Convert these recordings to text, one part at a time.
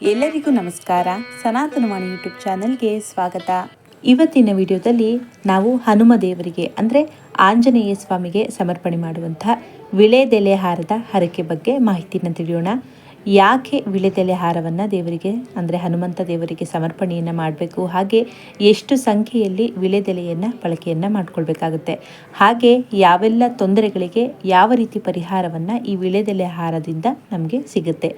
ಎಲ್ಲರಿಗೂ ನಮಸ್ಕಾರ. ಸನಾತನವಾಣಿ ಯೂಟ್ಯೂಬ್ ಚಾನೆಲ್ಗೆ ಸ್ವಾಗತ. ಇವತ್ತಿನ ವಿಡಿಯೋದಲ್ಲಿ ನಾವು ಹನುಮ ದೇವರಿಗೆ, ಅಂದರೆ ಆಂಜನೇಯ ಸ್ವಾಮಿಗೆ ಸಮರ್ಪಣೆ ಮಾಡುವಂತಹ ವಿಳೆದೆಲೆ ಹಾರದ ಹರಕೆ ಬಗ್ಗೆ ಮಾಹಿತಿನ ತಿಳಿಯೋಣ. ಯಾಕೆ ವಿಳೆದೆಲೆ ಹಾರವನ್ನು ದೇವರಿಗೆ, ಅಂದರೆ ಹನುಮಂತ ದೇವರಿಗೆ ಸಮರ್ಪಣೆಯನ್ನು ಮಾಡಬೇಕು? ಹಾಗೆ ಎಷ್ಟು ಸಂಖ್ಯೆಯಲ್ಲಿ ವಿಳೆದೆಲೆಯನ್ನು, ಬಳಕೆಯನ್ನು ಮಾಡಿಕೊಳ್ಬೇಕಾಗುತ್ತೆ? ಹಾಗೆ ಯಾವೆಲ್ಲ ತೊಂದರೆಗಳಿಗೆ ಯಾವ ರೀತಿ ಪರಿಹಾರವನ್ನು ಈ ವಿಳೆದೆಲೆ ಹಾರದಿಂದ ನಮಗೆ ಸಿಗುತ್ತೆ?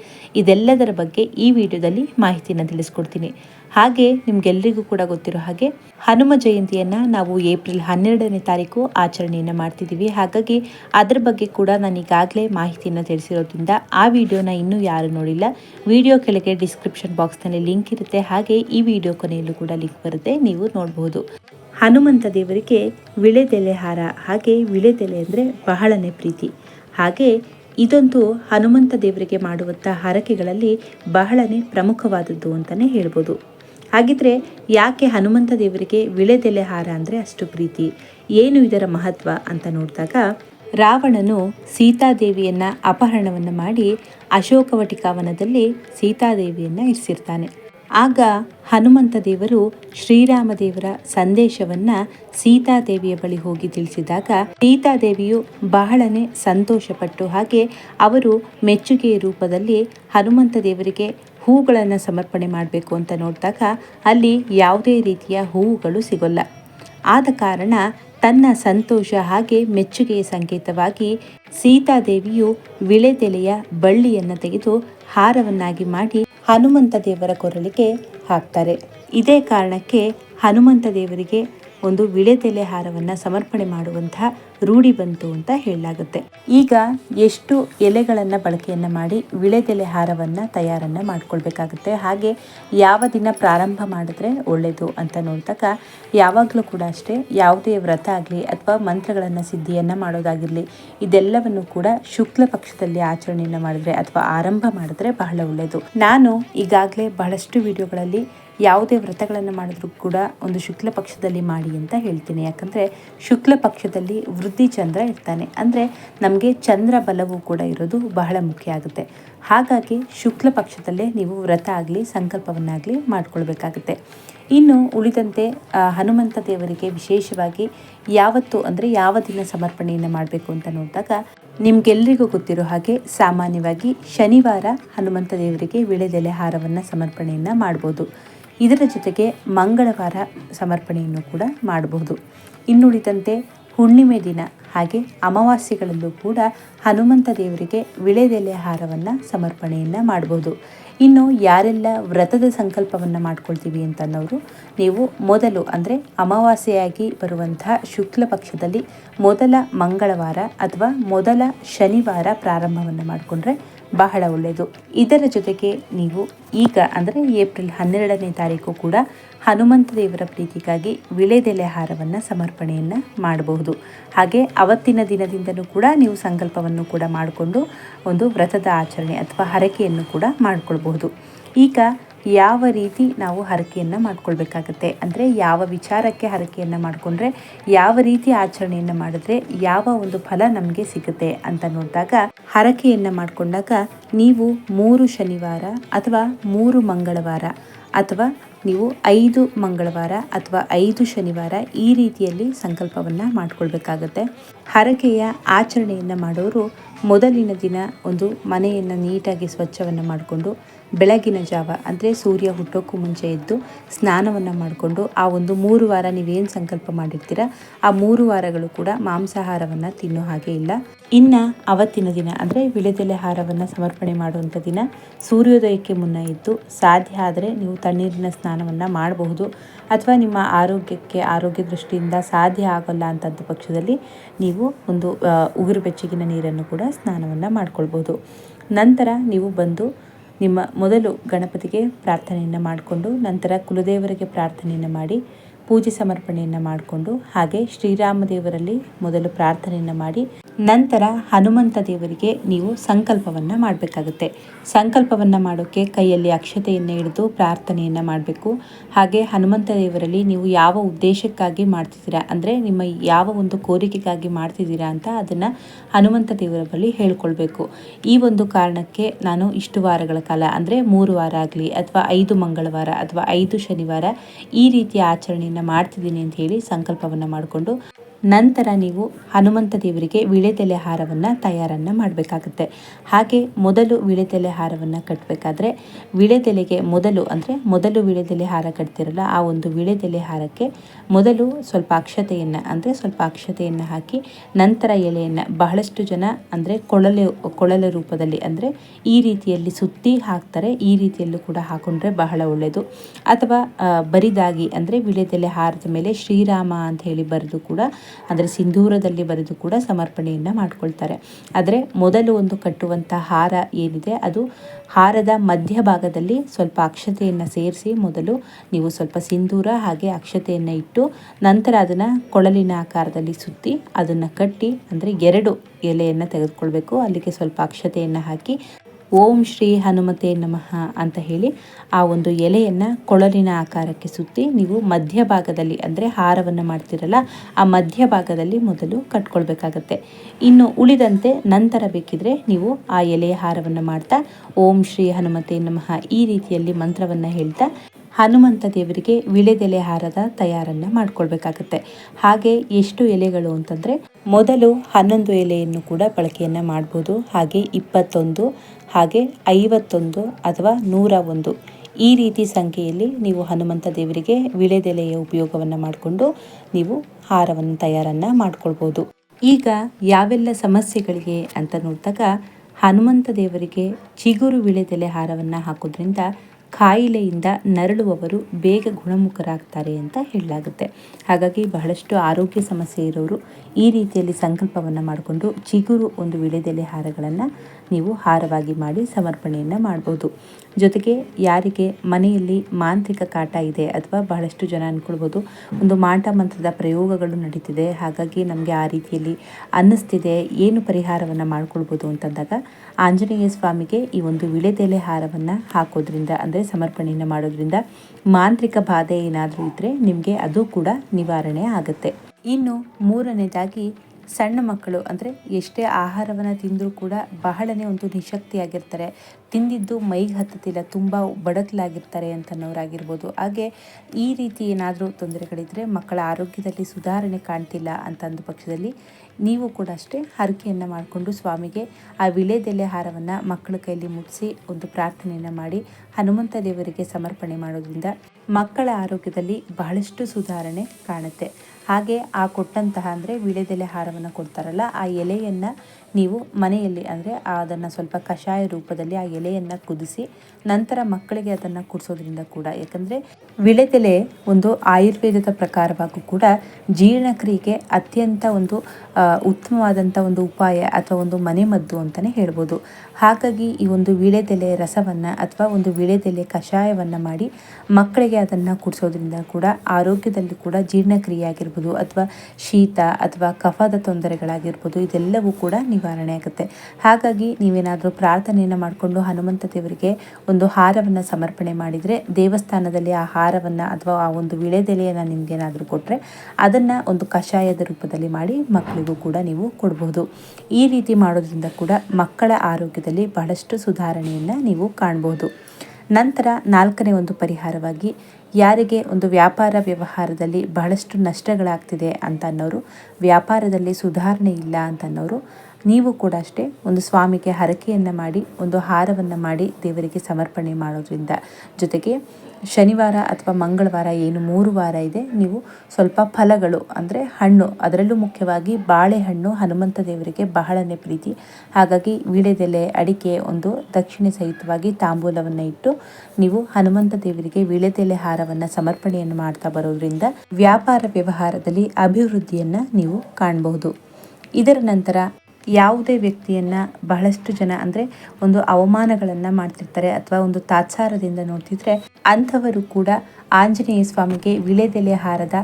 ಇದೆಲ್ಲದರ ಬಗ್ಗೆ ಈ ವಿಡಿಯೋದಲ್ಲಿ ಮಾಹಿತಿಯನ್ನು ತಿಳಿಸ್ಕೊಡ್ತೀನಿ. ಹಾಗೆ ನಿಮ್ಗೆಲ್ಲರಿಗೂ ಕೂಡ ಗೊತ್ತಿರೋ ಹಾಗೆ ಹನುಮ ಜಯಂತಿಯನ್ನು ನಾವು ಏಪ್ರಿಲ್ ಹನ್ನೆರಡನೇ ತಾರೀಕು ಆಚರಣೆಯನ್ನು ಮಾಡ್ತಿದ್ದೀವಿ ಹಾಗಾಗಿ ಅದರ ಬಗ್ಗೆ ಕೂಡ ನಾನು ಈಗಾಗಲೇ ಮಾಹಿತಿಯನ್ನು ತಿಳಿಸಿರೋದ್ರಿಂದ ಆ ವಿಡಿಯೋನ ಇನ್ನೂ ಯಾರು ನೋಡಿಲ್ಲ, ವಿಡಿಯೋ ಕೆಳಗೆ ಡಿಸ್ಕ್ರಿಪ್ಷನ್ ಬಾಕ್ಸ್ನಲ್ಲಿ ಲಿಂಕ್ ಇರುತ್ತೆ. ಹಾಗೆ ಈ ವಿಡಿಯೋ ಕೊನೆಯಲ್ಲೂ ಕೂಡ ಲಿಂಕ್ ಬರುತ್ತೆ, ನೀವು ನೋಡಬಹುದು ಹನುಮಂತ ದೇವರಿಗೆ ವಿಳೆದೆಲೆ ಹಾರ, ಹಾಗೆ ವಿಳೆದೆಲೆ ಅಂದರೆ ಬಹಳನೇ ಪ್ರೀತಿ. ಹಾಗೆ ಇದಂತೂ ಹನುಮಂತ ದೇವರಿಗೆ ಮಾಡುವಂಥ ಹರಕೆಗಳಲ್ಲಿ ಬಹಳನೇ ಪ್ರಮುಖವಾದದ್ದು ಅಂತಲೇ ಹೇಳ್ಬೋದು. ಹಾಗಿದ್ರೆ ಯಾಕೆ ಹನುಮಂತ ದೇವರಿಗೆ ವಿಳೆದೆಲೆ ಹಾರ ಅಂದರೆ ಅಷ್ಟು ಪ್ರೀತಿ? ಏನು ಇದರ ಮಹತ್ವ ಅಂತ ನೋಡಿದಾಗ, ರಾವಣನು ಸೀತಾದೇವಿಯನ್ನು ಅಪಹರಣವನ್ನು ಮಾಡಿ ಅಶೋಕವಟಿಕಾವನದಲ್ಲಿ ಸೀತಾದೇವಿಯನ್ನು ಇರಿಸಿರ್ತಾನೆ. ಆಗ ಹನುಮಂತ ದೇವರು ಶ್ರೀರಾಮದೇವರ ಸಂದೇಶವನ್ನ ಸೀತಾದೇವಿಯ ಬಳಿ ಹೋಗಿ ತಿಳಿಸಿದಾಗ, ಸೀತಾದೇವಿಯು ಬಹಳನೇ ಸಂತೋಷಪಟ್ಟು ಹಾಗೆ ಅವರು ಮೆಚ್ಚುಗೆಯ ರೂಪದಲ್ಲಿ ಹನುಮಂತ ದೇವರಿಗೆ ಹೂಗಳನ್ನು ಸಮರ್ಪಣೆ ಮಾಡಬೇಕು ಅಂತ ನೋಡಿದಾಗ ಅಲ್ಲಿ ಯಾವುದೇ ರೀತಿಯ ಹೂವುಗಳು ಸಿಗೋಲ್ಲ. ಆದ ಕಾರಣ ತನ್ನ ಸಂತೋಷ ಹಾಗೆ ಮೆಚ್ಚುಗೆಯ ಸಂಕೇತವಾಗಿ ಸೀತಾದೇವಿಯು ವಿಳೆದೆಲೆಯ ಬಳ್ಳಿಯನ್ನು ತೆಗೆದು ಹಾರವನ್ನಾಗಿ ಮಾಡಿ ಹನುಮಂತ ದೇವರ ಕೊರಳಿಗೆ ಹಾಕ್ತಾರೆ. ಇದೇ ಕಾರಣಕ್ಕೆ ಹನುಮಂತ ದೇವರಿಗೆ ಒಂದು ವಿಳೆದೆಲೆ ಹಾರವನ್ನು ಸಮರ್ಪಣೆ ಮಾಡುವಂತಹ ರೂಢಿ ಬಂತು ಅಂತ ಹೇಳಲಾಗುತ್ತೆ. ಈಗ ಎಷ್ಟು ಎಲೆಗಳನ್ನು ಬಳಕೆಯನ್ನು ಮಾಡಿ ವಿಳೆದೆಲೆ ಹಾರವನ್ನು ತಯಾರನ್ನು ಮಾಡ್ಕೊಳ್ಬೇಕಾಗುತ್ತೆ. ಹಾಗೆ ಯಾವ ದಿನ ಪ್ರಾರಂಭ ಮಾಡಿದ್ರೆ ಒಳ್ಳೆಯದು ಅಂತ ನೋಡಿದಾಗ ಯಾವಾಗಲೂ ಕೂಡ ಅಷ್ಟೇ ಯಾವುದೇ ವ್ರತ ಆಗಲಿ ಅಥವಾ ಮಂತ್ರಗಳನ್ನು ಸಿದ್ಧಿಯನ್ನು ಮಾಡೋದಾಗಿರಲಿ, ಇದೆಲ್ಲವನ್ನು ಕೂಡ ಶುಕ್ಲ ಪಕ್ಷದಲ್ಲಿ ಆಚರಣೆಯನ್ನು ಮಾಡಿದ್ರೆ ಅಥವಾ ಆರಂಭ ಮಾಡಿದ್ರೆ ಬಹಳ ಒಳ್ಳೆಯದು ನಾನು ಈಗಾಗಲೇ ಬಹಳಷ್ಟು ವಿಡಿಯೋಗಳಲ್ಲಿ ಯಾವುದೇ ವ್ರತಗಳನ್ನು ಮಾಡಿದ್ರೂ ಕೂಡ ಒಂದು ಶುಕ್ಲ ಪಕ್ಷದಲ್ಲಿ ಮಾಡಿ ಅಂತ ಹೇಳ್ತೀನಿ. ಯಾಕಂದರೆ ಶುಕ್ಲ ಪಕ್ಷದಲ್ಲಿ ವೃದ್ಧಿ ಚಂದ್ರ ಇರ್ತಾನೆ. ಅಂದರೆ ನಮಗೆ ಚಂದ್ರ ಬಲವು ಕೂಡ ಇರೋದು ಬಹಳ ಮುಖ್ಯ ಆಗುತ್ತೆ. ಹಾಗಾಗಿ ಶುಕ್ಲ ಪಕ್ಷದಲ್ಲೇ ನೀವು ವ್ರತ ಆಗಲಿ, ಸಂಕಲ್ಪವನ್ನಾಗಲಿ ಮಾಡ್ಕೊಳ್ಬೇಕಾಗುತ್ತೆ. ಇನ್ನು ಉಳಿದಂತೆ ಹನುಮಂತ ದೇವರಿಗೆ ವಿಶೇಷವಾಗಿ ಯಾವತ್ತು ಅಂದರೆ ಯಾವ ದಿನ ಸಮರ್ಪಣೆಯನ್ನು ಮಾಡಬೇಕು ಅಂತ ನೋಡಿದಾಗ ನಿಮಗೆಲ್ಲರಿಗೂ ಗೊತ್ತಿರೋ ಹಾಗೆ ಸಾಮಾನ್ಯವಾಗಿ ಶನಿವಾರ ಹನುಮಂತ ದೇವರಿಗೆ ವಿಳೆದೆಲೆ ಹಾರವನ್ನು ಸಮರ್ಪಣೆಯನ್ನು ಮಾಡ್ಬೋದು. ಇದರ ಜೊತೆಗೆ ಮಂಗಳವಾರ ಸಮರ್ಪಣೆಯನ್ನು ಕೂಡ ಮಾಡಬಹುದು. ಇನ್ನುಳಿದಂತೆ ಹುಣ್ಣಿಮೆ ದಿನ ಹಾಗೆ ಅಮಾವಾಸ್ಯೆಗಳಲ್ಲೂ ಕೂಡ ಹನುಮಂತ ದೇವರಿಗೆ ವಿಳೆದೆಲೆ ಹಾರವನ್ನು ಸಮರ್ಪಣೆಯನ್ನು ಮಾಡಬಹುದು. ಇನ್ನು ಯಾರೆಲ್ಲ ವ್ರತದ ಸಂಕಲ್ಪವನ್ನು ಮಾಡ್ಕೊಳ್ತೀವಿ ಅಂತನ್ನೋರು, ನೀವು ಮೊದಲು ಅಂದರೆ ಅಮಾವಾಸ್ಯೆಯಾಗಿ ಬರುವಂತಹ ಶುಕ್ಲ ಪಕ್ಷದಲ್ಲಿ ಮೊದಲ ಮಂಗಳವಾರ ಅಥವಾ ಮೊದಲ ಶನಿವಾರ ಪ್ರಾರಂಭವನ್ನು ಮಾಡಿಕೊಂಡ್ರೆ ಬಹಳ ಒಳ್ಳೆಯದು. ಇದರ ಜೊತೆಗೆ ನೀವು ಈಗ, ಅಂದರೆ ಏಪ್ರಿಲ್ ಹನ್ನೆರಡನೇ ತಾರೀಕು ಕೂಡ ಹನುಮಂತ ದೇವರ ಪ್ರೀತಿಗಾಗಿ ವಿಳೆದೆಲೆ ಹಾರವನ್ನು ಸಮರ್ಪಣೆಯನ್ನು ಮಾಡಬಹುದು. ಹಾಗೆ ಅವತ್ತಿನ ದಿನದಿಂದಲೂ ಕೂಡ ನೀವು ಸಂಕಲ್ಪವನ್ನು ಕೂಡ ಮಾಡಿಕೊಂಡು ಒಂದು ವ್ರತದ ಆಚರಣೆ ಅಥವಾ ಹರಕೆಯನ್ನು ಕೂಡ ಮಾಡಿಕೊಳ್ಬಹುದು. ಈಗ ಯಾವ ರೀತಿ ನಾವು ಹರಕೆಯನ್ನು ಮಾಡ್ಕೊಳ್ಬೇಕಾಗತ್ತೆ? ಅಂದರೆ ಯಾವ ವಿಚಾರಕ್ಕೆ ಹರಕೆಯನ್ನು ಮಾಡಿಕೊಂಡ್ರೆ, ಯಾವ ರೀತಿ ಆಚರಣೆಯನ್ನು ಮಾಡಿದ್ರೆ ಯಾವ ಒಂದು ಫಲ ನಮಗೆ ಸಿಗುತ್ತೆ ಅಂತ ನೋಡಿದಾಗ, ಹರಕೆಯನ್ನು ಮಾಡಿಕೊಂಡಾಗ ನೀವು ಮೂರು ಶನಿವಾರ ಅಥವಾ ಮೂರು ಮಂಗಳವಾರ ಅಥವಾ ನೀವು ಐದು ಮಂಗಳವಾರ ಅಥವಾ ಐದು ಶನಿವಾರ ಈ ರೀತಿಯಲ್ಲಿ ಸಂಕಲ್ಪವನ್ನು ಮಾಡಿಕೊಳ್ಬೇಕಾಗತ್ತೆ. ಹರಕೆಯ ಆಚರಣೆಯನ್ನು ಮಾಡೋರು ಮೊದಲಿನ ದಿನ ಒಂದು ಮನೆಯನ್ನು ನೀಟಾಗಿ ಸ್ವಚ್ಛವನ್ನು ಮಾಡಿಕೊಂಡು ಬೆಳಗಿನ ಜಾವ, ಅಂದರೆ ಸೂರ್ಯ ಹುಟ್ಟೋಕ್ಕೂ ಮುಂಚೆ ಎದ್ದು ಸ್ನಾನವನ್ನು ಮಾಡಿಕೊಂಡು ಆ ಒಂದು ಮೂರು ವಾರ ನೀವೇನು ಸಂಕಲ್ಪ ಮಾಡಿರ್ತೀರ, ಆ ಮೂರು ವಾರಗಳು ಕೂಡ ಮಾಂಸಾಹಾರವನ್ನು ತಿನ್ನೋ ಹಾಗೆ ಇಲ್ಲ. ಇನ್ನು ಅವತ್ತಿನ ದಿನ, ಅಂದರೆ ವಿಳೆದೆಲೆ ಹಾರವನ್ನು ಸಮರ್ಪಣೆ ಮಾಡುವಂಥ ದಿನ, ಸೂರ್ಯೋದಯಕ್ಕೆ ಮುನ್ನ ಇದ್ದು ಸಾಧ್ಯ ಆದರೆ ನೀವು ತಣ್ಣೀರಿನ ಸ್ನಾನವನ್ನು ಮಾಡಬಹುದು. ಅಥವಾ ನಿಮ್ಮ ಆರೋಗ್ಯಕ್ಕೆ, ಆರೋಗ್ಯ ದೃಷ್ಟಿಯಿಂದ ಸಾಧ್ಯ ಆಗೋಲ್ಲ ಅಂತಂದ ಪಕ್ಷದಲ್ಲಿ ನೀವು ಒಂದು ಉಗುರು ಬೆಚ್ಚಗಿನ ನೀರನ್ನು ಕೂಡ ಸ್ನಾನವನ್ನು ಮಾಡ್ಕೊಳ್ಬೋದು ನಂತರ ನೀವು ಬಂದು ನಿಮ್ಮ ಮೊದಲು ಗಣಪತಿಗೆ ಪ್ರಾರ್ಥನೆಯನ್ನು ಮಾಡಿಕೊಂಡು ನಂತರ ಕುಲದೇವರಿಗೆ ಪ್ರಾರ್ಥನೆಯನ್ನು ಮಾಡಿ ಪೂಜೆ ಸಮರ್ಪಣೆಯನ್ನು ಮಾಡಿಕೊಂಡು ಹಾಗೆ ಶ್ರೀರಾಮ ದೇವರಲ್ಲಿ ಮೊದಲು ಪ್ರಾರ್ಥನೆಯನ್ನು ಮಾಡಿ, ನಂತರ ಹನುಮಂತ ದೇವರಿಗೆ ನೀವು ಸಂಕಲ್ಪವನ್ನು ಮಾಡಬೇಕಾಗುತ್ತೆ. ಸಂಕಲ್ಪವನ್ನು ಮಾಡೋಕ್ಕೆ ಕೈಯಲ್ಲಿ ಅಕ್ಷತೆಯನ್ನು ಹಿಡಿದು ಪ್ರಾರ್ಥನೆಯನ್ನು ಮಾಡಬೇಕು. ಹಾಗೆ ಹನುಮಂತ ದೇವರಲ್ಲಿ ನೀವು ಯಾವ ಉದ್ದೇಶಕ್ಕಾಗಿ ಮಾಡ್ತಿದ್ದೀರಾ ಅಂದರೆ ನಿಮ್ಮ ಯಾವ ಒಂದು ಕೋರಿಕೆಗಾಗಿ ಮಾಡ್ತಿದ್ದೀರಾ ಅಂತ ಅದನ್ನು ಹನುಮಂತ ದೇವರ ಬಳಿ ಹೇಳ್ಕೊಳ್ಬೇಕು. ಈ ಒಂದು ಕಾರಣಕ್ಕೆ ನಾನು ಇಷ್ಟು ವಾರಗಳ ಕಾಲ ಅಂದರೆ ಮೂರು ವಾರ ಆಗಲಿ ಅಥವಾ ಐದು ಮಂಗಳವಾರ ಅಥವಾ ಐದು ಶನಿವಾರ ಈ ರೀತಿಯ ಆಚರಣೆಯನ್ನು ಮಾಡ್ತಿದ್ದೀನಿ ಅಂತ ಹೇಳಿ ಸಂಕಲ್ಪವನ್ನು ಮಾಡಿಕೊಂಡು ನಂತರ ನೀವು ಹನುಮಂತ ದೇವರಿಗೆ ವಿಳೆದೆಲೆ ಹಾರವನ್ನು ತಯಾರನ್ನು ಮಾಡಬೇಕಾಗುತ್ತೆ. ಹಾಗೆ ಮೊದಲು ವಿಳೆದೆಲೆ ಹಾರವನ್ನು ಕಟ್ಟಬೇಕಾದ್ರೆ ವಿಳೆದೆಲೆಗೆ ಮೊದಲು ಅಂದರೆ ಮೊದಲು ವಿಳೆದೆಲೆ ಹಾರ ಕಟ್ತಿರಲ್ಲ, ಆ ಒಂದು ವಿಳೆದೆಲೆ ಹಾರಕ್ಕೆ ಮೊದಲು ಸ್ವಲ್ಪ ಅಕ್ಷತೆಯನ್ನು ಅಂದರೆ ಸ್ವಲ್ಪ ಅಕ್ಷತೆಯನ್ನು ಹಾಕಿ ನಂತರ ಎಲೆಯನ್ನು ಬಹಳಷ್ಟು ಜನ ಅಂದರೆ ಕೊಳಲೆ ಕೊಳಲೆ ರೂಪದಲ್ಲಿ ಅಂದರೆ ಈ ರೀತಿಯಲ್ಲಿ ಸುತ್ತಿ ಹಾಕ್ತಾರೆ. ಈ ರೀತಿಯಲ್ಲೂ ಕೂಡ ಹಾಕೊಂಡ್ರೆ ಬಹಳ ಒಳ್ಳೆಯದು ಅಥವಾ ಬರಿದಾಗಿ ಅಂದರೆ ವಿಳೆದೆಲೆ ಹಾರದ ಮೇಲೆ ಶ್ರೀರಾಮ ಅಂತ ಹೇಳಿ ಬರೆದು ಕೂಡ, ಅಂದರೆ ಸಿಂಧೂರದಲ್ಲಿ ಬರೆದು ಕೂಡ ಸಮರ್ಪಣೆಯನ್ನು ಮಾಡ್ಕೊಳ್ತಾರೆ. ಆದರೆ ಮೊದಲು ಒಂದು ಕಟ್ಟುವಂಥ ಹಾರ ಏನಿದೆ, ಅದು ಹಾರದ ಮಧ್ಯಭಾಗದಲ್ಲಿ ಸ್ವಲ್ಪ ಅಕ್ಷತೆಯನ್ನು ಸೇರಿಸಿ ಮೊದಲು ನೀವು ಸ್ವಲ್ಪ ಸಿಂಧೂರ ಹಾಗೆ ಅಕ್ಷತೆಯನ್ನು ಇಟ್ಟು ನಂತರ ಅದನ್ನು ಕೊಳಲಿನ ಆಕಾರದಲ್ಲಿ ಸುತ್ತಿ ಅದನ್ನು ಕಟ್ಟಿ, ಅಂದರೆ ಎರಡು ಎಲೆಯನ್ನು ತೆಗೆದುಕೊಳ್ಬೇಕು. ಅಲ್ಲಿಗೆ ಸ್ವಲ್ಪ ಅಕ್ಷತೆಯನ್ನು ಹಾಕಿ ಓಂ ಶ್ರೀ ಹನುಮತೆ ನಮಃ ಅಂತ ಹೇಳಿ ಆ ಒಂದು ಎಲೆಯನ್ನು ಕೊಳಲಿನ ಆಕಾರಕ್ಕೆ ಸುತ್ತಿ ನೀವು ಮಧ್ಯಭಾಗದಲ್ಲಿ ಅಂದರೆ ಹಾರವನ್ನು ಮಾಡ್ತಿರಲ್ಲ, ಆ ಮಧ್ಯಭಾಗದಲ್ಲಿ ಮೊದಲು ಕಟ್ಕೊಳ್ಬೇಕಾಗತ್ತೆ. ಇನ್ನು ಉಳಿದಂತೆ ನಂತರ ಬೇಕಿದ್ರೆ ನೀವು ಆ ಎಲೆಯ ಹಾರವನ್ನು ಮಾಡ್ತಾ ಓಂ ಶ್ರೀ ಹನುಮತೆ ನಮಃ ಈ ರೀತಿಯಲ್ಲಿ ಮಂತ್ರವನ್ನು ಹೇಳ್ತಾ ಹನುಮಂತ ದೇವರಿಗೆ ವಿಳೆದೆಲೆ ಹಾರದ ತಯಾರನ್ನು ಮಾಡ್ಕೊಳ್ಬೇಕಾಗತ್ತೆ. ಹಾಗೆ ಎಷ್ಟು ಎಲೆಗಳು ಅಂತಂದರೆ, ಮೊದಲು ಹನ್ನೊಂದು ಎಲೆಯನ್ನು ಕೂಡ ಬಳಕೆಯನ್ನು ಮಾಡ್ಬೋದು. ಹಾಗೆ ಇಪ್ಪತ್ತೊಂದು, ಹಾಗೆ ಐವತ್ತೊಂದು ಅಥವಾ ನೂರ ಒಂದು ಈ ರೀತಿ ಸಂಖ್ಯೆಯಲ್ಲಿ ನೀವು ಹನುಮಂತ ದೇವರಿಗೆ ವಿಳೆದೆಲೆಯ ಉಪಯೋಗವನ್ನು ಮಾಡಿಕೊಂಡು ನೀವು ಹಾರವನ್ನು ತಯಾರನ್ನು ಮಾಡ್ಕೊಳ್ಬೋದು. ಈಗ ಯಾವೆಲ್ಲ ಸಮಸ್ಯೆಗಳಿಗೆ ಅಂತ ನೋಡಿದಾಗ, ಹನುಮಂತ ದೇವರಿಗೆ ಚಿಗುರು ವಿಳೆದೆಲೆ ಹಾರವನ್ನು ಹಾಕೋದ್ರಿಂದ ಕಾಯಿಲೆಯಿಂದ ನರಳುವವರು ಬೇಗ ಗುಣಮುಖರಾಗ್ತಾರೆ ಅಂತ ಹೇಳಲಾಗುತ್ತೆ. ಹಾಗಾಗಿ ಬಹಳಷ್ಟು ಆರೋಗ್ಯ ಸಮಸ್ಯೆ ಇರೋರು ಈ ರೀತಿಯಲ್ಲಿ ಸಂಕಲ್ಪವನ್ನು ಮಾಡಿಕೊಂಡು ಚಿಗುರು ಒಂದು ವಿಳೆದೆಲೆ ಹಾರಗಳನ್ನು ನೀವು ಹಾರವಾಗಿ ಮಾಡಿ ಸಮರ್ಪಣೆಯನ್ನು ಮಾಡ್ಬೋದು. ಜೊತೆಗೆ ಯಾರಿಗೆ ಮನೆಯಲ್ಲಿ ಮಾಂತ್ರಿಕ ಕಾಟ ಇದೆ ಅಥವಾ ಬಹಳಷ್ಟು ಜನ ಅಂದ್ಕೊಳ್ಬೋದು ಒಂದು ಮಾಟ ಮಂತ್ರದ ಪ್ರಯೋಗಗಳು ನಡೀತಿದೆ. ಹಾಗಾಗಿ ನಮಗೆ ಆ ರೀತಿಯಲ್ಲಿ ಅನ್ನಿಸ್ತಿದೆ, ಏನು ಪರಿಹಾರವನ್ನು ಮಾಡ್ಕೊಳ್ಬೋದು ಅಂತಂದಾಗ ಆಂಜನೇಯ ಸ್ವಾಮಿಗೆ ಈ ಒಂದು ವಿಳೆದೆಲೆ ಹಾರವನ್ನು ಹಾಕೋದ್ರಿಂದ, ಅಂದರೆ ಸಮರ್ಪಣೆಯನ್ನು ಮಾಡೋದ್ರಿಂದ ಮಾಂತ್ರಿಕ ಬಾಧೆ ಏನಾದರೂ ಇದ್ದರೆ ನಿಮಗೆ ಅದು ಕೂಡ ನಿವಾರಣೆ ಆಗುತ್ತೆ. ಇನ್ನು ಮೂರನೇದಾಗಿ ಸಣ್ಣ ಮಕ್ಕಳು ಅಂದರೆ ಎಷ್ಟೇ ಆಹಾರವನ್ನು ತಿಂದರೂ ಕೂಡ ಬಹಳನೇ ಒಂದು ನಿಶಕ್ತಿಯಾಗಿರ್ತಾರೆ. ತಿಂದಿದ್ದು ಮೈಗೆ ಹತ್ತತಿಲ್ಲ ತುಂಬ ಬಡಕಲಾಗಿರ್ತಾರೆ ಅಂತನವರಾಗಿರ್ಬೋದು. ಹಾಗೆ ಈ ರೀತಿ ಏನಾದರೂ ತೊಂದರೆಗಳಿದ್ದರೆ ಮಕ್ಕಳ ಆರೋಗ್ಯದಲ್ಲಿ ಸುಧಾರಣೆ ಕಾಣ್ತಿಲ್ಲ ಅಂತಂದ ಪಕ್ಷದಲ್ಲಿ ನೀವು ಕೂಡ ಅಷ್ಟೇ ಹರಕೆಯನ್ನು ಮಾಡಿಕೊಂಡು ಸ್ವಾಮಿಗೆ ಆ ವಿಳೆದೆಲೆ ಹಾರವನ್ನು ಮಕ್ಕಳ ಕೈಯಲ್ಲಿ ಮುಟ್ಟಿಸಿ ಒಂದು ಪ್ರಾರ್ಥನೆಯನ್ನು ಮಾಡಿ ಹನುಮಂತ ದೇವರಿಗೆ ಸಮರ್ಪಣೆ ಮಾಡೋದ್ರಿಂದ ಮಕ್ಕಳ ಆರೋಗ್ಯದಲ್ಲಿ ಬಹಳಷ್ಟು ಸುಧಾರಣೆ ಕಾಣುತ್ತೆ. ಹಾಗೆ ಆ ಕೊಟ್ಟಂತಹ ಅಂದರೆ ವಿಳೆದೆಲೆ ಹಾರವನ್ನು ಕೊಡ್ತಾರಲ್ಲ, ಆ ಎಲೆಯನ್ನು ನೀವು ಮನೆಯಲ್ಲಿ ಅಂದರೆ ಅದನ್ನು ಸ್ವಲ್ಪ ಕಷಾಯ ರೂಪದಲ್ಲಿ ಆ ಎಲೆಯನ್ನು ಕುದಿಸಿ ನಂತರ ಮಕ್ಕಳಿಗೆ ಅದನ್ನು ಕುಡಿಸೋದ್ರಿಂದ ಕೂಡ, ಯಾಕಂದರೆ ವಿಳೆದೆಲೆ ಒಂದು ಆಯುರ್ವೇದದ ಪ್ರಕಾರವಾಗೂ ಕೂಡ ಜೀರ್ಣಕ್ರಿಯೆಗೆ ಅತ್ಯಂತ ಒಂದು ಉತ್ತಮವಾದಂಥ ಒಂದು ಉಪಾಯ ಅಥವಾ ಒಂದು ಮನೆಮದ್ದು ಅಂತಲೇ ಹೇಳ್ಬೋದು. ಹಾಗಾಗಿ ಈ ಒಂದು ವಿಳೆದೆಲೆ ರಸವನ್ನು ಅಥವಾ ಒಂದು ವಿಳೆದೆಲೆ ಕಷಾಯವನ್ನು ಮಾಡಿ ಮಕ್ಕಳಿಗೆ ಅದನ್ನು ಕುಡಿಸೋದ್ರಿಂದ ಕೂಡ ಆರೋಗ್ಯದಲ್ಲಿ ಕೂಡ ಜೀರ್ಣಕ್ರಿಯೆ ಅಥವಾ ಶೀತ ಅಥವಾ ಕಫದ ತೊಂದರೆಗಳಾಗಿರ್ಬೋದು, ಇದೆಲ್ಲವೂ ಕೂಡ ನಿವಾರಣೆ ಆಗುತ್ತೆ. ಹಾಗಾಗಿ ನೀವೇನಾದರೂ ಪ್ರಾರ್ಥನೆಯನ್ನು ಮಾಡಿಕೊಂಡು ಹನುಮಂತ ದೇವರಿಗೆ ಒಂದು ಹಾರವನ್ನು ಸಮರ್ಪಣೆ ಮಾಡಿದರೆ, ದೇವಸ್ಥಾನದಲ್ಲಿ ಆ ಹಾರವನ್ನು ಅಥವಾ ಆ ಒಂದು ವಿಳೆದೆಲೆಯನ್ನು ನಿಮಗೇನಾದರೂ ಕೊಟ್ಟರೆ ಅದನ್ನು ಒಂದು ಕಷಾಯದ ರೂಪದಲ್ಲಿ ಮಾಡಿ ಮಕ್ಕಳಿಗೂ ಕೂಡ ನೀವು ಕೊಡ್ಬೋದು. ಈ ರೀತಿ ಮಾಡೋದ್ರಿಂದ ಕೂಡ ಮಕ್ಕಳ ಆರೋಗ್ಯದಲ್ಲಿ ಬಹಳಷ್ಟು ಸುಧಾರಣೆಯನ್ನು ನೀವು ಕಾಣ್ಬೋದು. ನಂತರ ನಾಲ್ಕನೇ ಒಂದು ಪರಿಹಾರವಾಗಿ ಯಾರಿಗೆ ಒಂದು ವ್ಯಾಪಾರ ವ್ಯವಹಾರದಲ್ಲಿ ಬಹಳಷ್ಟು ನಷ್ಟಗಳಾಗ್ತಿದೆ ಅಂತ ಅನ್ನೋರು ವ್ಯಾಪಾರದಲ್ಲಿ ಸುಧಾರಣೆ ಇಲ್ಲ ಅಂತ ಅನ್ನೋರು ನೀವು ಕೂಡ ಅಷ್ಟೇ ಒಂದು ಸ್ವಾಮಿಗೆ ಹರಕೆಯನ್ನು ಮಾಡಿ, ಒಂದು ಹಾರವನ್ನು ಮಾಡಿ ದೇವರಿಗೆ ಸಮರ್ಪಣೆ ಮಾಡೋದ್ರಿಂದ. ಜೊತೆಗೆ ಶನಿವಾರ ಅಥವಾ ಮಂಗಳವಾರ ಏನು ಮೂರು ವಾರ ಇದೆ, ನೀವು ಸ್ವಲ್ಪ ಫಲಗಳು ಅಂದರೆ ಹಣ್ಣು, ಅದರಲ್ಲೂ ಮುಖ್ಯವಾಗಿ ಬಾಳೆಹಣ್ಣು ಹನುಮಂತ ದೇವರಿಗೆ ಬಹಳನೇ ಪ್ರೀತಿ. ಹಾಗಾಗಿ ವೀಳೆದೆಲೆ ಅಡಿಕೆ ಒಂದು ದಕ್ಷಿಣೆ ಸಹಿತವಾಗಿ ತಾಂಬೂಲವನ್ನು ಇಟ್ಟು ನೀವು ಹನುಮಂತ ದೇವರಿಗೆ ವೀಳೆದೆಲೆ ಹಾರವನ್ನು ಸಮರ್ಪಣೆಯನ್ನು ಮಾಡ್ತಾ ಬರೋದ್ರಿಂದ ವ್ಯಾಪಾರ ವ್ಯವಹಾರದಲ್ಲಿ ಅಭಿವೃದ್ಧಿಯನ್ನು ನೀವು ಕಾಣಬಹುದು. ಇದರ ನಂತರ ಯಾವುದೇ ವ್ಯಕ್ತಿಯನ್ನ ಬಹಳಷ್ಟು ಜನ ಅಂದರೆ ಒಂದು ಅವಮಾನಗಳನ್ನ ಮಾಡ್ತಿರ್ತಾರೆ ಅಥವಾ ಒಂದು ತಾತ್ಸಾರದಿಂದ ನೋಡ್ತಿದ್ರೆ ಅಂಥವರು ಕೂಡ ಆಂಜನೇಯ ಸ್ವಾಮಿಗೆ ವಿಳೆದೆಲೆ ಹಾರದ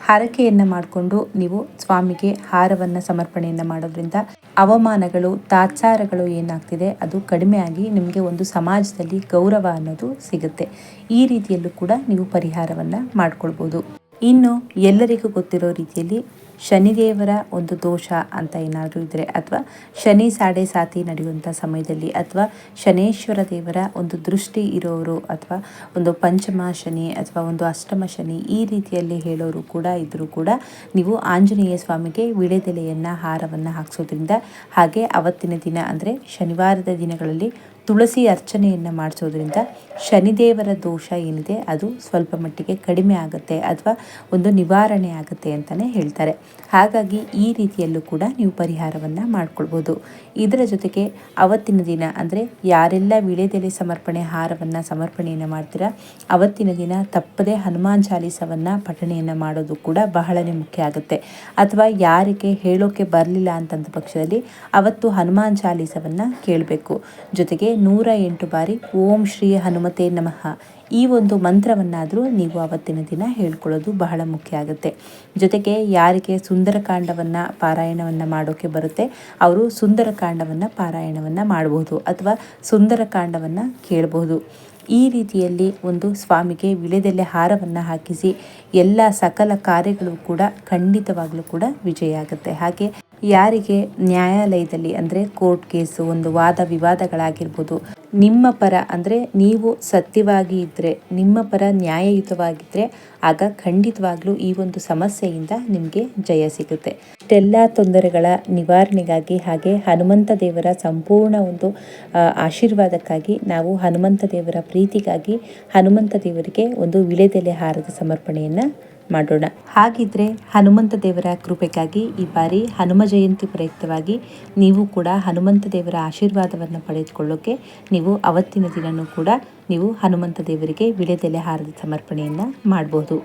ಹಾರಕೆಯನ್ನು ಮಾಡಿಕೊಂಡು ನೀವು ಸ್ವಾಮಿಗೆ ಹಾರವನ್ನು ಸಮರ್ಪಣೆಯನ್ನು ಮಾಡೋದ್ರಿಂದ ಅವಮಾನಗಳು, ತಾತ್ಸಾರಗಳು ಏನಾಗ್ತಿದೆ ಅದು ಕಡಿಮೆಯಾಗಿ ನಿಮಗೆ ಒಂದು ಸಮಾಜದಲ್ಲಿ ಗೌರವ ಅನ್ನೋದು ಸಿಗುತ್ತೆ. ಈ ರೀತಿಯಲ್ಲೂ ಕೂಡ ನೀವು ಪರಿಹಾರವನ್ನು ಮಾಡ್ಕೊಳ್ಬೋದು. ಇನ್ನು ಎಲ್ಲರಿಗೂ ಗೊತ್ತಿರೋ ರೀತಿಯಲ್ಲಿ ಶನಿದೇವರ ಒಂದು ದೋಷ ಅಂತ ಏನಾದರೂ ಇದ್ದರೆ ಅಥವಾ ಶನಿ ಸಾಡೆ ಸಾತಿ ನಡೆಯುವಂಥ ಸಮಯದಲ್ಲಿ ಅಥವಾ ಶನೇಶ್ವರ ದೇವರ ಒಂದು ದೃಷ್ಟಿ ಇರೋರು ಅಥವಾ ಒಂದು ಪಂಚಮ ಶನಿ ಅಥವಾ ಒಂದು ಅಷ್ಟಮ ಶನಿ ಈ ರೀತಿಯಲ್ಲಿ ಹೇಳೋರು ಕೂಡ ಇದ್ದರೂ ಕೂಡ ನೀವು ಆಂಜನೇಯ ಸ್ವಾಮಿಗೆ ವಿಳೆದೆಲೆಯನ್ನು ಹಾರವನ್ನು ಹಾಕ್ಸೋದ್ರಿಂದ ಹಾಗೆ ಅವತ್ತಿನ ದಿನ ಅಂದರೆ ಶನಿವಾರದ ದಿನಗಳಲ್ಲಿ ತುಳಸಿ ಅರ್ಚನೆಯನ್ನು ಮಾಡಿಸೋದ್ರಿಂದ ಶನಿದೇವರ ದೋಷ ಏನಿದೆ, ಅದು ಸ್ವಲ್ಪ ಮಟ್ಟಿಗೆ ಕಡಿಮೆ ಆಗುತ್ತೆ ಅಥವಾ ಒಂದು ನಿವಾರಣೆ ಆಗುತ್ತೆ ಅಂತಲೇ ಹೇಳ್ತಾರೆ. ಹಾಗಾಗಿ ಈ ರೀತಿಯಲ್ಲೂ ಕೂಡ ನೀವು ಪರಿಹಾರವನ್ನು ಮಾಡ್ಕೊಳ್ಬೋದು. ಇದರ ಜೊತೆಗೆ ಅವತ್ತಿನ ದಿನ ಅಂದರೆ ಯಾರೆಲ್ಲ ವಿಳೆದೆಲೆ ಸಮರ್ಪಣೆ ಹಾರವನ್ನು ಸಮರ್ಪಣೆಯನ್ನು ಮಾಡ್ತೀರಾ, ಅವತ್ತಿನ ದಿನ ತಪ್ಪದೇ ಹನುಮಾನ್ ಚಾಲೀಸವನ್ನು ಪಠಣೆಯನ್ನು ಮಾಡೋದು ಕೂಡ ಬಹಳನೇ ಮುಖ್ಯ ಆಗುತ್ತೆ. ಅಥವಾ ಯಾರಿಗೆ ಹೇಳೋಕೆ ಬರಲಿಲ್ಲ ಅಂತಂದ ಪಕ್ಷದಲ್ಲಿ ಅವತ್ತು ಹನುಮಾನ್ ಚಾಲೀಸವನ್ನು ಕೇಳಬೇಕು. ಜೊತೆಗೆ ನೂರ ಎಂಟು ಬಾರಿ ಓಂ ಶ್ರೀ ಹನುಮತೆ ನಮಃ. ಈ ಒಂದು ಮಂತ್ರವನ್ನಾದರೂ ನೀವು ಆವತ್ತಿನ ದಿನ ಹೇಳ್ಕೊಳ್ಳೋದು ಬಹಳ ಮುಖ್ಯ ಆಗುತ್ತೆ. ಜೊತೆಗೆ ಯಾರಿಗೆ ಸುಂದರಕಾಂಡವನ್ನು, ಪಾರಾಯಣವನ್ನು ಮಾಡೋಕ್ಕೆ ಬರುತ್ತೆ, ಅವರು ಸುಂದರಕಾಂಡವನ್ನು, ಪಾರಾಯಣವನ್ನು ಮಾಡಬಹುದು ಅಥವಾ ಸುಂದರಕಾಂಡವನ್ನು ಕೇಳಬಹುದು ಈ ರೀತಿಯಲ್ಲಿ ಒಂದು ಸ್ವಾಮಿಗೆ ವಿಳೆದೆಲೆ ಹಾರವನ್ನು ಹಾಕಿಸಿ ಎಲ್ಲ ಸಕಲ ಕಾರ್ಯಗಳು ಕೂಡ ಖಂಡಿತವಾಗಲೂ ಕೂಡ ವಿಜಯ ಆಗುತ್ತೆ. ಹಾಗೆ ಯಾರಿಗೆ ನ್ಯಾಯಾಲಯದಲ್ಲಿ ಅಂದರೆ ಕೋರ್ಟ್ ಕೇಸು ಒಂದು ವಾದ ವಿವಾದಗಳಾಗಿರ್ಬೋದು, ನಿಮ್ಮ ಪರ ಅಂದರೆ ನೀವು ಸತ್ಯವಾಗಿ ಇದ್ದರೆ ನಿಮ್ಮ ಪರ ನ್ಯಾಯಯುತವಾಗಿದ್ದರೆ ಆಗ ಖಂಡಿತವಾಗ್ಲೂ ಈ ಒಂದು ಸಮಸ್ಯೆಯಿಂದ ನಿಮಗೆ ಜಯ ಸಿಗುತ್ತೆ. ಇಷ್ಟೆಲ್ಲ ತೊಂದರೆಗಳ ನಿವಾರಣೆಗಾಗಿ ಹಾಗೆ ಹನುಮಂತ ದೇವರ ಸಂಪೂರ್ಣ ಒಂದು ಆಶೀರ್ವಾದಕ್ಕಾಗಿ ನಾವು ಹನುಮಂತ ದೇವರ ಪ್ರೀತಿಗಾಗಿ ಹನುಮಂತ ದೇವರಿಗೆ ಒಂದು ವಿಳೆದೆಲೆ ಹಾರದ ಸಮರ್ಪಣೆಯನ್ನು ಮಾಡೋಣ. ಹಾಗಿದ್ರೆ ಹನುಮಂತ ದೇವರ ಕೃಪೆಗಾಗಿ ಈ ಬಾರಿ ಹನುಮ ಜಯಂತಿ ಪ್ರಯುಕ್ತವಾಗಿ ನೀವು ಕೂಡ ಹನುಮಂತ ದೇವರ ಆಶೀರ್ವಾದವನ್ನು ಪಡೆದುಕೊಳ್ಳೋಕೆ ನೀವು ಅವತ್ತಿನ ದಿನನೂ ಕೂಡ ನೀವು ಹನುಮಂತ ದೇವರಿಗೆ ವಿಳೆದೆಲೆ ಹಾರದ ಸಮರ್ಪಣೆಯನ್ನು ಮಾಡಬಹುದು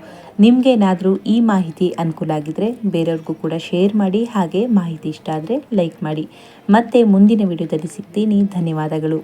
ನಿಮಗೇನಾದರೂ ಈ ಮಾಹಿತಿ ಅನುಕೂಲ ಆಗಿದ್ರೆ ಬೇರೆಯವ್ರಿಗೂ ಕೂಡ ಶೇರ್ ಮಾಡಿ, ಹಾಗೆ ಮಾಹಿತಿ ಇಷ್ಟ ಆದರೆ ಲೈಕ್ ಮಾಡಿ. ಮತ್ತೆ ಮುಂದಿನ ವಿಡಿಯೋದಲ್ಲಿ ಸಿಗ್ತೀನಿ. ಧನ್ಯವಾದಗಳು.